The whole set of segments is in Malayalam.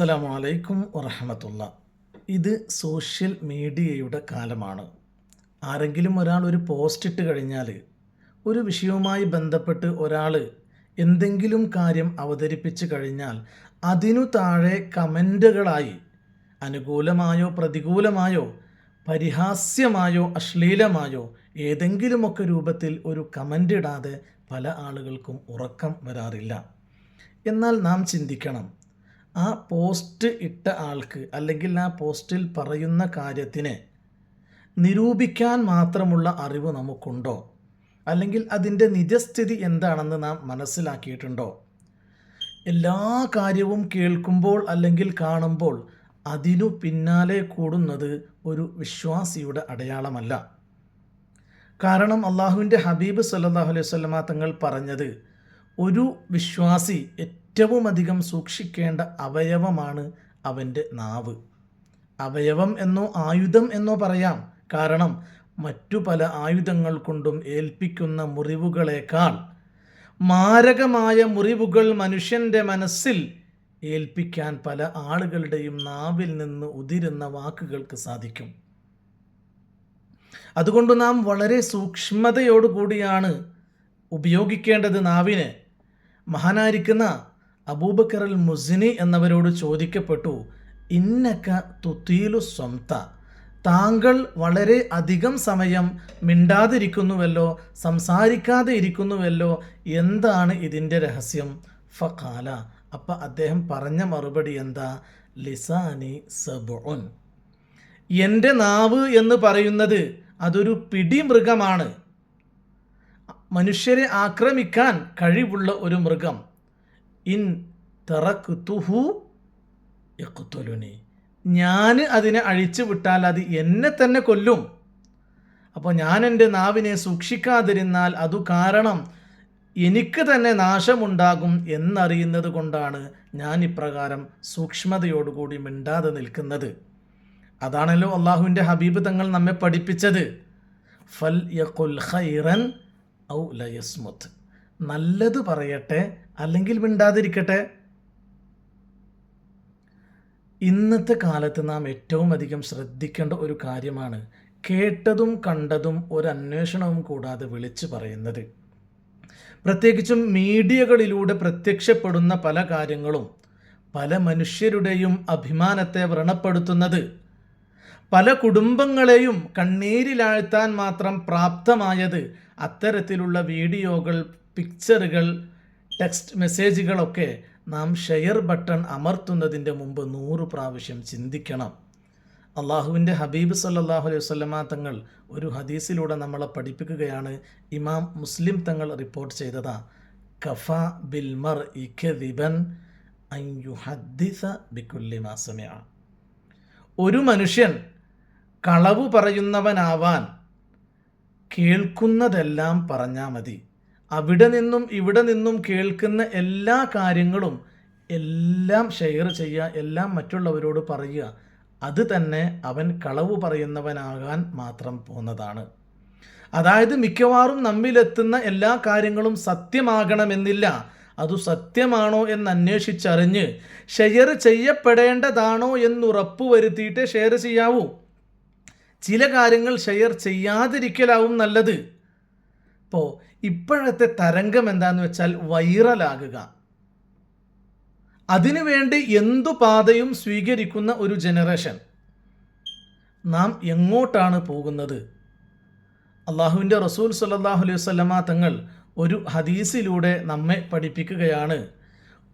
അസ്സലാമു അലൈക്കും വറഹമത്തുള്ള. ഇത് സോഷ്യൽ മീഡിയയുടെ കാലമാണ്. ആരെങ്കിലും ഒരാൾ ഒരു പോസ്റ്റ് ഇട്ട് കഴിഞ്ഞാൽ ഒരു വിഷയവുമായി ബന്ധപ്പെട്ട് ഒരാൾ എന്തെങ്കിലും കാര്യം അവതരിപ്പിച്ച് കഴിഞ്ഞാൽ അതിനു താഴെ കമന്റുകളായി അനുകൂലമായോ പ്രതികൂലമായോ പരിഹാസ്യമായോ അശ്ലീലമായോ ഏതെങ്കിലുമൊക്കെ രൂപത്തിൽ ഒരു കമന്റ് ഇടാതെ പല ആളുകൾക്കും ഉറക്കം വരാറില്ല. എന്നാൽ നാം ചിന്തിക്കണം ആ പോസ്റ്റ് ഇട്ട ആൾക്ക് അല്ലെങ്കിൽ ആ പോസ്റ്റിൽ പറയുന്ന കാര്യത്തിനെ നിരൂപിക്കാൻ മാത്രമുള്ള അറിവ് നമുക്കുണ്ടോ? അല്ലെങ്കിൽ അതിന്റെ നിജസ്ഥിതി എന്താണെന്ന് നാം മനസ്സിലാക്കിയിട്ടുണ്ടോ? എല്ലാ കാര്യവും കേൾക്കുമ്പോൾ അല്ലെങ്കിൽ കാണുമ്പോൾ അതിനു പിന്നാലെ കൂടുന്നത് ഒരു വിശ്വാസിയുടെ അടയാളമല്ല. കാരണം അള്ളാഹുവിന്റെ ഹബീബ് സല്ലാഹു അലൈഹി സ്വലമ തങ്ങൾ പറഞ്ഞത് ഒരു വിശ്വാസി ഏറ്റവും അധികം സൂക്ഷിക്കേണ്ട അവയവമാണ് അവന്റെ നാവ്. അവയവം എന്നോ ആയുധം എന്നോ പറയാം. കാരണം മറ്റു പല ആയുധങ്ങൾ കൊണ്ടും ഏൽപ്പിക്കുന്ന മുറിവുകളേക്കാൾ മാരകമായ മുറിവുകൾ മനുഷ്യന്റെ മനസ്സിൽ ഏൽപ്പിക്കാൻ പല ആളുകളുടെയും നാവിൽ നിന്ന് ഉതിരുന്ന വാക്കുകൾക്ക് സാധിക്കും. അതുകൊണ്ട് നാം വളരെ സൂക്ഷ്മതയോടുകൂടിയാണ് ഉപയോഗിക്കേണ്ടത് നാവിനെ. മഹാനായിരിക്കുന്ന അബൂബക്കർ അൽ മുസിനി എന്നവരോട് ചോദിക്കപ്പെട്ടു ഇന്നക്ക തുത്തീലു സ്വന്ത താങ്കൾ വളരെ അധികം സമയം മിണ്ടാതിരിക്കുന്നുവല്ലോ സംസാരിക്കാതെ ഇരിക്കുന്നുവല്ലോ എന്താണ് ഇതിന്റെ രഹസ്യം? ഫഖാല അപ്പം അദ്ദേഹം പറഞ്ഞ മറുപടി എന്താ? ലിസാനി സബുൻ എന്റെ നാവ് എന്ന് പറയുന്നത് അതൊരു പിടിമൃഗമാണ്. മനുഷ്യരെ ആക്രമിക്കാൻ കഴിവുള്ള ഒരു മൃഗം. ഇൻ തറക്ക് തുഹു യക്കുത്തൊലുനി ഞാൻ അതിനെ അഴിച്ചു വിട്ടാൽ അത് എന്നെ തന്നെ കൊല്ലും. അപ്പോൾ ഞാൻ എന്റെ നാവിനെ സൂക്ഷിക്കാതിരുന്നാൽ അതു കാരണം എനിക്ക് തന്നെ നാശമുണ്ടാകും എന്നറിയുന്നത് കൊണ്ടാണ് ഞാൻ ഇപ്രകാരം സൂക്ഷ്മതയോടുകൂടി മിണ്ടാതെ നിൽക്കുന്നത്. അതാണല്ലോ അള്ളാഹുവിന്റെ ഹബീബ് തങ്ങൾ നമ്മെ പഠിപ്പിച്ചത്. ഫൽ യഖുൽ ഖൈറൻ ഔ ലയസ്മുത്ത് നല്ലത് പറയട്ടെ അല്ലെങ്കിൽ മിണ്ടാതിരിക്കട്ടെ. ഇന്നത്തെ കാലത്ത് നാം ഏറ്റവും അധികം ശ്രദ്ധിക്കേണ്ട ഒരു കാര്യമാണ് കേട്ടതും കണ്ടതും ഒരു അന്വേഷണവും കൂടാതെ വിളിച്ചു പറയുന്നത്. പ്രത്യേകിച്ചും മീഡിയകളിലൂടെ പ്രത്യക്ഷപ്പെടുന്ന പല കാര്യങ്ങളും പല മനുഷ്യരുടെയും അഭിമാനത്തെ വ്രണപ്പെടുത്തുന്നത് പല കുടുംബങ്ങളെയും കണ്ണീരിലാഴ്ത്താൻ മാത്രം പ്രാപ്തമായത് അത്തരത്തിലുള്ള വീഡിയോകൾ പിക്ചറുകൾ ടെക്സ്റ്റ് മെസ്സേജുകളൊക്കെ നാം ഷെയർ ബട്ടൺ അമർത്തുന്നതിന്റെ മുമ്പ് നൂറ് പ്രാവശ്യം ചിന്തിക്കണം. അള്ളാഹുവിന്റെ ഹബീബ് സല്ലാഹു അലൈഹി വസ്ലമ തങ്ങൾ ഒരു ഹദീസിലൂടെ നമ്മളെ പഠിപ്പിക്കുകയാണ്. ഇമാം മുസ്ലിം തങ്ങൾ റിപ്പോർട്ട് ചെയ്തതാ കഫ ബിൽമർ ഇഖദിബൻ ഒരു മനുഷ്യൻ കളവ് പറയുന്നവനാവാൻ കേൾക്കുന്നതെല്ലാം പറഞ്ഞാൽ മതി. അവിടെ നിന്നും ഇവിടെ നിന്നും കേൾക്കുന്ന എല്ലാ കാര്യങ്ങളും എല്ലാം ഷെയർ ചെയ്യുക എല്ലാം മറ്റുള്ളവരോട് പറയുക. അത് തന്നെ അവൻ കളവ് പറയുന്നവനാകാൻ മാത്രം പോന്നതാണ്. അതായത് മിക്കവാറും നമ്മിലെത്തുന്ന എല്ലാ കാര്യങ്ങളും സത്യമാകണമെന്നില്ല. അത് സത്യമാണോ എന്ന് അന്വേഷിച്ചറിഞ്ഞ് ഷെയർ ചെയ്യപ്പെടേണ്ടതാണോ എന്ന് ഉറപ്പുവരുത്തിയിട്ട് ഷെയർ ചെയ്യാവൂ. ചില കാര്യങ്ങൾ ഷെയർ ചെയ്യാതിരിക്കലാവും നല്ലത്. ഇപ്പോൾ ഇപ്പോഴത്തെ തരംഗം എന്താന്ന് വെച്ചാൽ വൈറലാകുക. അതിനുവേണ്ടി എന്തു പാതയും സ്വീകരിക്കുന്ന ഒരു ജനറേഷൻ. നാം എങ്ങോട്ടാണ് പോകുന്നത്? അള്ളാഹുവിന്റെ റസൂൽ സല്ലാഹു അലൈഹി വസ്ലമ തങ്ങൾ ഒരു ഹദീസിലൂടെ നമ്മെ പഠിപ്പിക്കുകയാണ്.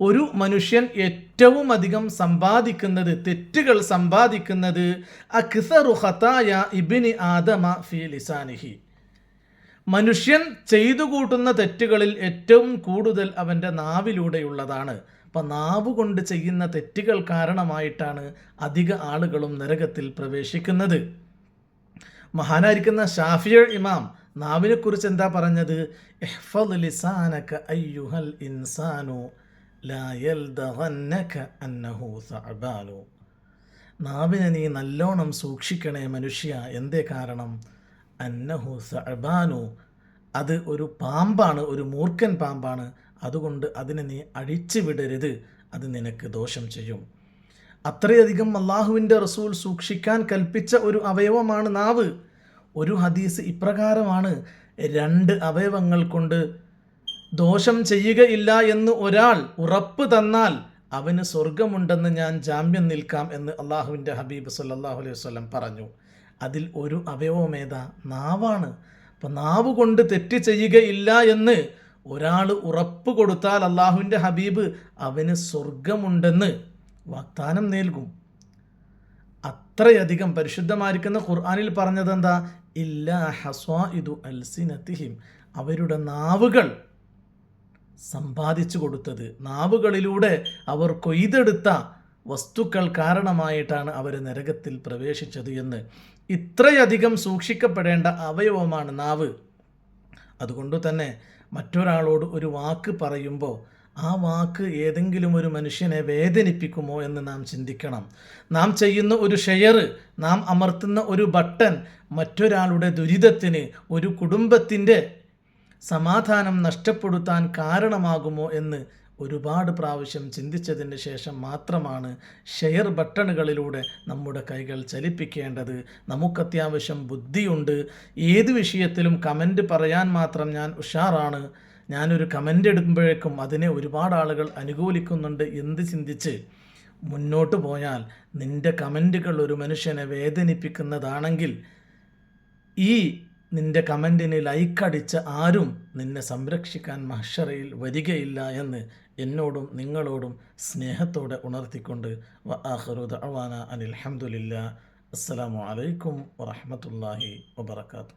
ഒരു മനുഷ്യൻ ഏറ്റവും അധികം സമ്പാദിക്കുന്നത് തെറ്റുകൾ സമ്പാദിക്കുന്നത് അക്സറു ഖതായ ഇബിനി ആദമ ഫി ലിസാനിഹി. മനുഷ്യൻ ചെയ്തു കൂട്ടുന്ന തെറ്റുകളിൽ ഏറ്റവും കൂടുതൽ അവന്റെ നാവിലൂടെയുള്ളതാണ്. അപ്പം നാവ് കൊണ്ട് ചെയ്യുന്ന തെറ്റുകൾ കാരണമായിട്ടാണ് അധിക ആളുകളും നരകത്തിൽ പ്രവേശിക്കുന്നത്. മഹാനായിരിക്കുന്ന ഷാഫിയർ ഇമാം നാവിനെക്കുറിച്ച് എന്താ പറഞ്ഞത്? അയ്യുഹൽ ഇൻസാനു നാവിനെ നീ നല്ലോണം സൂക്ഷിക്കണേ മനുഷ്യ. എന്തേ കാരണം? അന്നഹു സഅബാനു. അത് ഒരു പാമ്പാണ് ഒരു മൂർഖൻ പാമ്പാണ്. അതുകൊണ്ട് അതിനെ നീ അഴിച്ചു വിടരുത്. അത് നിനക്ക് ദോഷം ചെയ്യും. അത്രയധികം അള്ളാഹുവിന്റെ റസൂൽ സൂക്ഷിക്കാൻ കൽപ്പിച്ച ഒരു അവയവമാണ് നാവ്. ഒരു ഹദീസ് ഇപ്രകാരമാണ് രണ്ട് അവയവങ്ങൾ കൊണ്ട് ദോഷം ചെയ്യുകയില്ല എന്ന് ഒരാൾ ഉറപ്പ് തന്നാൽ അവന് സ്വർഗമുണ്ടെന്ന് ഞാൻ ജാമ്യം നിൽക്കാം എന്ന് അള്ളാഹുവിന്റെ ഹബീബ് സല്ലല്ലാഹു അലൈഹി വസല്ലം പറഞ്ഞു. അതിൽ ഒരു അവയവമേതാ നാവാണ്. അപ്പം നാവ് കൊണ്ട് തെറ്റ് ചെയ്യുകയില്ല എന്ന് ഒരാൾ ഉറപ്പ് കൊടുത്താൽ അള്ളാഹുവിന്റെ ഹബീബ് അവന് സ്വർഗമുണ്ടെന്ന് വാഗ്ദാനം നൽകും. അത്രയധികം പരിശുദ്ധമായിരിക്കുന്ന ഖുർആാനിൽ പറഞ്ഞത് എന്താ ഇല്ല ഹസ്വാ ഇതു അൽസിനത്തിഹിം. അവരുടെ നാവുകൾ സമ്പാദിച്ചു കൊടുത്തത്. നാവുകളിലൂടെ അവർ കൊയ്തെടുത്ത വസ്തുക്കൾ കാരണമായിട്ടാണ് അവർ നരകത്തിൽ പ്രവേശിച്ചത് എന്ന്. ഇത്രയധികം സൂക്ഷിക്കപ്പെടേണ്ട അവയവമാണ് നാവ്. അതുകൊണ്ട് തന്നെ മറ്റൊരാളോട് ഒരു വാക്ക് പറയുമ്പോൾ ആ വാക്ക് ഏതെങ്കിലും ഒരു മനുഷ്യനെ വേദനിപ്പിക്കുമോ എന്ന് നാം ചിന്തിക്കണം. നാം ചെയ്യുന്ന ഒരു ഷെയർ നാം അമർത്തുന്ന ഒരു ബട്ടൺ മറ്റൊരാളുടെ ദുരിതത്തിന് ഒരു കുടുംബത്തിന്റെ സമാധാനം നഷ്ടപ്പെടുത്താൻ കാരണമാകുമോ എന്ന് ഒരുപാട് പ്രാവശ്യം ചിന്തിച്ചതിന് ശേഷം മാത്രമാണ് ഷെയർ ബട്ടണുകളിലൂടെ നമ്മുടെ കൈകൾ ചലിപ്പിക്കേണ്ടത്. നമുക്കത്യാവശ്യം ബുദ്ധിയുണ്ട്. ഏത് വിഷയത്തിലും കമന്റ് പറയാൻ മാത്രം ഞാൻ ഉഷാറാണ്. ഞാനൊരു കമന്റ് എടുക്കുമ്പോഴേക്കും അതിനെ ഒരുപാട് ആളുകൾ അനുകൂലിക്കുന്നുണ്ട് എന്ത് ചിന്തിച്ച് മുന്നോട്ട് പോയാൽ നിന്റെ കമന്റുകൾ ഒരു മനുഷ്യനെ വേദനിപ്പിക്കുന്നതാണെങ്കിൽ ഈ നിന്റെ കമന്റിന് ലൈക്ക് അടിച്ച ആരും നിന്നെ സംരക്ഷിക്കാൻ മഹ്ഷറയിൽ വരികയില്ല എന്ന് എന്നോടും നിങ്ങളോടും സ്നേഹത്തോടെ ഉണർത്തിക്കൊണ്ട്. വ ആഖിറു ദഅവാന അനിൽ ഹംദുലില്ലാ അസ്സലാമു അലൈക്കും വറഹ്മത്തുള്ളാഹി വബറകാതുഹു.